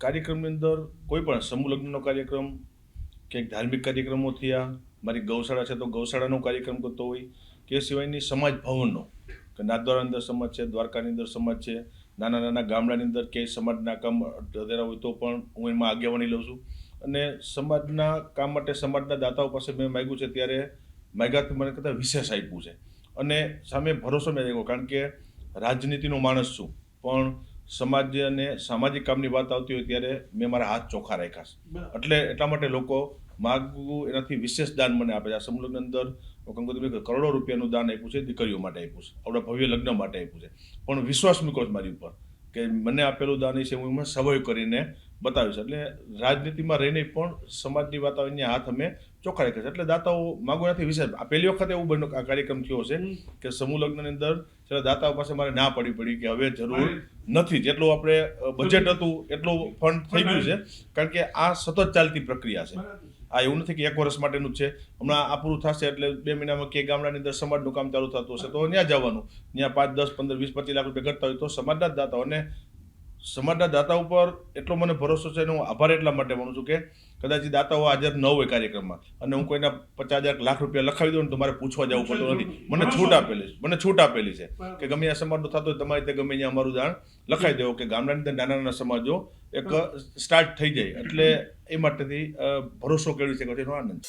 કાર્યક્રમની અંદર કોઈ પણ સમૂહ લગ્નનો કાર્યક્રમ, ક્યાંક ધાર્મિક કાર્યક્રમો થયા, મારી ગૌશાળા છે તો ગૌશાળાનો કાર્યક્રમ કરતો હોય, કે સિવાયની સમાજ ભવનનો, કે નાથદ્વારા અંદર સમાજ છે, દ્વારકાની અંદર સમાજ છે, નાના નાના ગામડાની અંદર ક્યાંય સમાજના કામ અધેરા હોય તો પણ હું એમાં આગેવાની લઉં છું. અને સમાજના કામ માટે સમાજના દાતાઓ પાસે મેં માગ્યું છે ત્યારે માગ્યાથી મને કદાચ વિશેષ આપ્યું છે. અને સામે ભરોસો મેં રાખ્યો, કારણ કે રાજનીતિનો માણસ છું. પણ સમાજ અને સામાજિક કામની વાત આવતી હોય ત્યારે મેં મારા હાથ ચોખ્ખા રાખ્યા છે. એટલે એટલા માટે લોકો માગવું એનાથી વિશેષ દાન મને આપે છે. આ સમૂહની અંદર કંકોત્રી કરોડો રૂપિયાનું દાન આપ્યું છે દીકરીઓ માટે આપ્યું છે આપણા ભવ્ય લગ્ન માટે આપ્યું છે. પણ વિશ્વાસ મૂકો મારી ઉપર. કે મને આપેલું દાન છે હું એમાં સવય કરીને બતાવીશ. એટલે રાજનીતિમાં રહીને પણ સમાજની વાત હાથ અમે ચોખ્ખા રાખ્યા છે. એટલે દાતાઓ માગો નથી વિશેષ. પહેલી વખત એવું બન્યું આ કાર્યક્રમ થયો છે કે સમૂહ લગ્નની અંદર છેલ્લા દાતાઓ પાસે મારે ના પડી પડી કે હવે જરૂર નથી. જેટલું આપણે બજેટ હતું એટલું ફંડ થઈ ગયું છે. કારણ કે આ સતત ચાલતી પ્રક્રિયા છે. આ એવું નથી કે એક વર્ષ માટેનું જ છે. હમણાં આ પૂરું થશે એટલે બે મહિનામાં કે ગામડાની અંદર સમાજનું કામ ચાલુ થતું હશે. તો ત્યાં જવાનું. ત્યાં પાંચ દસ પંદર વીસ પચીસ લાખ રૂપિયા ઘટતા હોય તો સમાજના જ દાતાઓ અને સમાજના દાતા ઉપર એટલો મને ભરોસો છે અને હું આભાર એટલા માટે માનું છું કે કદાચ એ દાતાઓ હાજર ન હોય કાર્યક્રમમાં. અને હું કોઈના પચાસ હજાર લાખ રૂપિયા લખાવી દઉં ને તો મારે પૂછવા જવું પડતું નથી. મને છૂટ આપેલી છે. મને છૂટ આપેલી છે કે ગમે આ સમાજનું થતું હોય તમારે ત્યાં ગમે ત્યાં અમારું દાણ લખાઈ દેવો કે ગામડાની અંદર નાના નાના સમાજો એક સ્ટાર્ટ થઈ જાય. એટલે એ માટેથી ભરોસો કેળવી શકો છે એનો આનંદ.